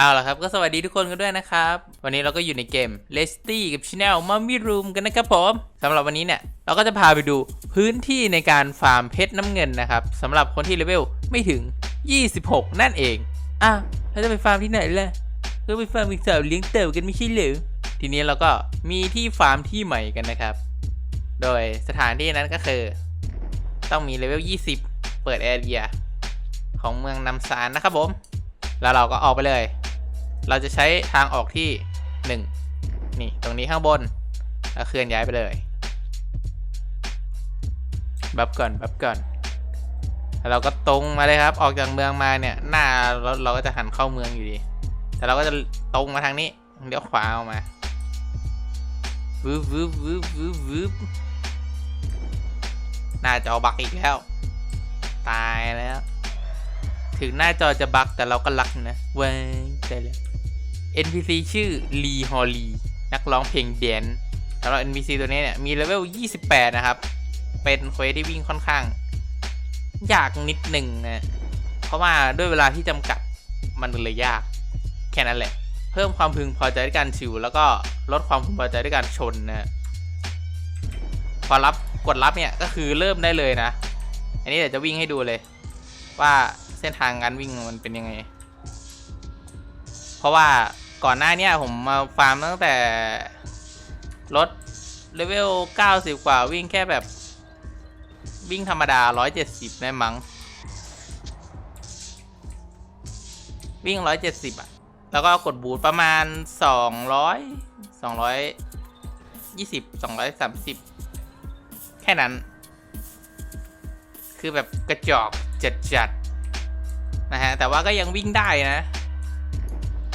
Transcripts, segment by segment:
เอาละครับ ก็สวัสดีทุกคนกันด้วยนะครับ วันนี้เราก็อยู่ในเกม l e s t y กับ Channel m u m m y Room กันนะครับผมสำหรับวันนี้เนี่ย เราก็จะพาไปดูพื้นที่ในการฟาร์มเพชรน้ำเงินนะครับสำหรับคนที่เลเวลไม่ถึง 26 นั่นเองอะแล้วจะไปฟาร์มที่ไหนล่ะก็ไปฟาร์มอีกสาวเลี้ยงเต่ากันไม่ใช่หรือทีนี้เราก็มีที่ฟาร์มที่ใหม่กันนะครับ โดยสถานที่นั้นก็คือ ต้องมีเลเวล 20 เปิดแอเรียของเมืองนำซานนะครับผม แล้วเราก็ออกไปเลย เราจะใช้ทางออกที่ 1 นี่ตรงนี้ข้างบนแล้วเคลื่อนย้ายไปเลยบับก่อนบับก่อนแล้วเราก็ตรงมาเลยครับ ออกจากเมืองมาเนี่ย หน้าเราเราก็จะหันเข้าเมืองอยู่ดี แต่เราก็จะตรงมาทางนี้เดี๋ยวขวาออกมาวืบวืบวืบวืบวืบหน้าจอบักอีกแล้ว ตายแล้ว ถึงหน้าจอจะบักแต่เราก็รักนะเว้ยได้แล้ว NPC ชื่อลีฮอลีนักร้องเพลงแดนสำหรับ NPC ตัวนี้เนี่ยมีเลเวล 28 นะครับ เป็นเควสที่วิ่งค่อนข้าง ยากนิดหนึ่งนะ เพราะว่าด้วยเวลาที่จำกัดมันเลยยาก แค่นั้นแหละ เพิ่มความพึงพอใจด้วยการชิว แล้วก็ลดความพึงพอใจด้วยการชนนะพอรับกดรับเนี่ยก็คือเริ่มได้เลยนะ อันนี้เดี๋ยวจะวิ่งให้ดูเลย ว่าเส้นทางการวิ่งมันเป็นยังไง เพราะว่า ก่อนหน้าเนี้ผมมาฟาร์มตั้งแต่รถเลเวล 90 กว่าวิ่งแค่แบบ วิ่งธรรมดา 170 ได้มั้ง วิ่ง 170 อะ แล้วก็กดบูทประมาณ 200 220 230 แค่นั้น คือแบบกระจอกจัดๆนะฮะ แต่ว่าก็ยังวิ่งได้นะ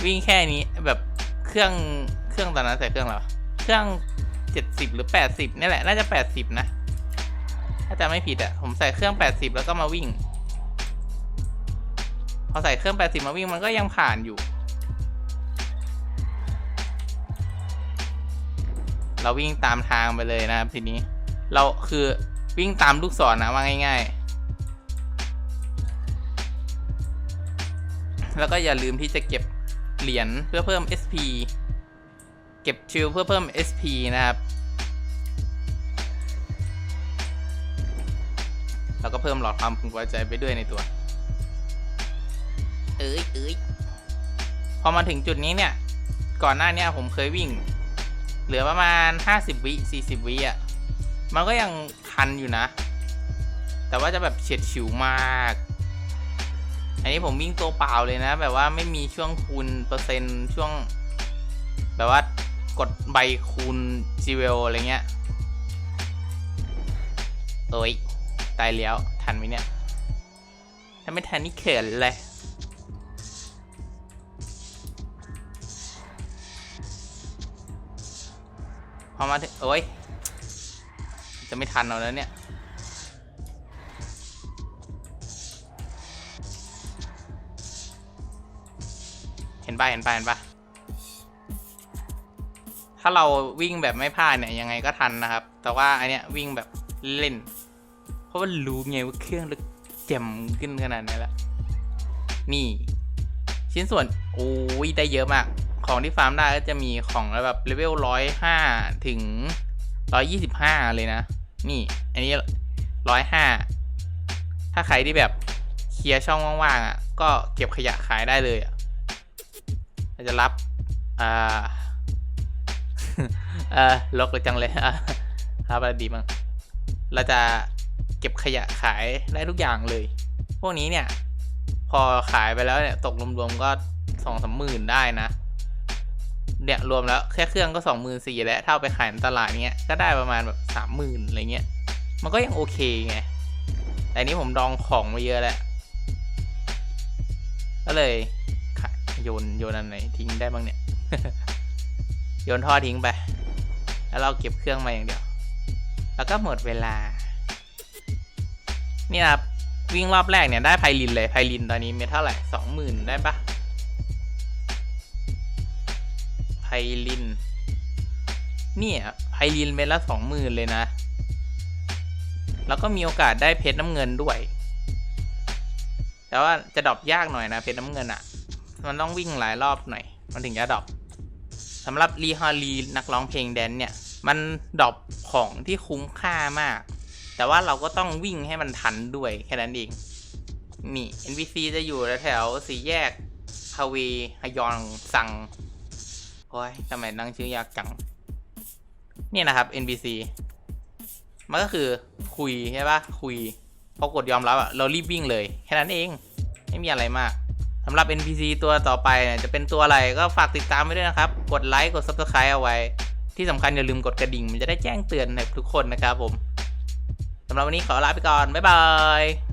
วิ่งแค่นี้แบบเครื่องเครื่องตอนนั้นใส่เครื่องอะไรเครื่อง70หรือ80นี่แหละ น่าจะ80นะ ถ้าจะไม่ผิดอะผมใส่เครื่อง80แล้วก็มาวิ่ง พอใส่เครื่อง80มาวิ่งมันก็ยังผ่านอยู่ เราวิ่งตามทางไปเลยนะครับทีนี้ เราคือวิ่งตามลูกศรนะว่าง่าย ๆแล้วก็อย่าลืมที่จะเก็บ เหรียญเพื่อเพิ่ม SP เก็บชิลเพื่อเพิ่ม SP นะครับ แล้วก็เพิ่มหลอดความพึงพอใจไปด้วยในตัว เอ้ยเอ้ยพอมาถึงจุดนี้เนี่ย ก่อนหน้าเนี้ผมเคยวิ่ง เหลือประมาณ 50 วิ 40 วิอะ มันก็ยังทันอยู่นะ แต่ว่าจะแบบเฉียดฉิวมาก อันนี้ผมวิ่งตัวเปล่าเลยนะ แบบว่าไม่มีช่วงคูณเปอร์เซ็นต์ช่วง แบบว่ากดใบคูณจีเวลอะไรเงี้ยเอ้ยตายแล้วทันไหมเนี่ย ถ้าไม่ทันนี่เขินเลยพอมาโอ้ยจะไม่ทันเอาแล้วเนี่ย เห็นป่ะเห็นป่ะเห็นป่ะถ้าเราวิ่งแบบไม่พลาดเนี่ยยังไงก็ทันนะครับ แต่ว่าอันเนี้ยวิ่งแบบเล่น เพราะว่ารู้ไงว่าเครื่องเราแจ่มขึ้นขนาดไหนแล้วนี่ ชิ้นส่วนโอ้ยได้เยอะมาก ของที่ฟาร์มได้ก็จะมีของแบบเลเวลร้อยห้าถึงร้อยี่สิบห้าเลยนะ นี่ อันนี้ร้อยห้าถ้าใครที่แบบเคลียร์ช่องว่างๆอะ ก็เก็บขยะขายได้เลยอะ เราจะรับ อ่าเออลกเลยจังเลยอะรับอะไรดีมั้งเราจะเก็บขยะขายได้ทุกอย่างเลย พวกนี้เนี่ย พอขายไปแล้วเนี่ยตกรวมๆก็สองสามหมื่นได้นะ เนี่ยรวมแล้วแค่เครื่องก็สองหมื่นสี่แล้วถ้าเอาไปขายในตลาดเนี้ยก็ได้ประมาณแบบสามหมื่นอะไรเงี้ย มันก็ยังโอเคไง แต่นี้ผมดองของมาเยอะแล้ว ก็เลย โยนโยนอันไหนทิ้งได้บ้างเนี่ย โยนท่อทิ้งไป แล้วเราเก็บเครื่องมาอย่างเดียว แล้วก็หมดเวลา นี่นะครับวิ่งรอบแรกเนี่ยได้ไพลินเลยไพลินตอนนี้เมทเท่าไหร่สองหมื่นได้ปะไพลิน เนี่ยไพลินเม็ดละสองหมื่นเลยนะ แล้วก็มีโอกาสได้เพชรน้ำเงินด้วย แต่ว่าจะดรอปยากหน่อยนะเพชรน้ำเงินอะ มันต้องวิ่งหลายรอบหน่อย มันถึงจะดรอปสำหรับรีฮอลีนักร้องเพลงแดนเนี่ย มันดรอปของที่คุ้มค่ามาก แต่ว่าเราก็ต้องวิ่งให้มันทันด้วยแค่นั้นเอง นี่ NPC จะอยู่แถวสี่แยกฮาเวฮยองซังโอ้ยทำไมตั้งชื่อยากจังนี่นะครับ NPC มันก็คือคุยใช่ปะคุยพอกดยอมรับอะเรารีบวิ่งเลย แค่นั้นเอง ไม่มีอะไรมาก สำหรับ NPC ตัวต่อไปเนี่ยจะเป็นตัวอะไรก็ฝากติดตามไว้ด้วยนะครับ กดไลค์กด Subscribe เอาไว้ ที่สำคัญอย่าลืมกดกระดิ่ง มันจะได้แจ้งเตือนให้ทุกคนนะครับผมสำหรับวันนี้ขอลาไปก่อน บ๊ายบาย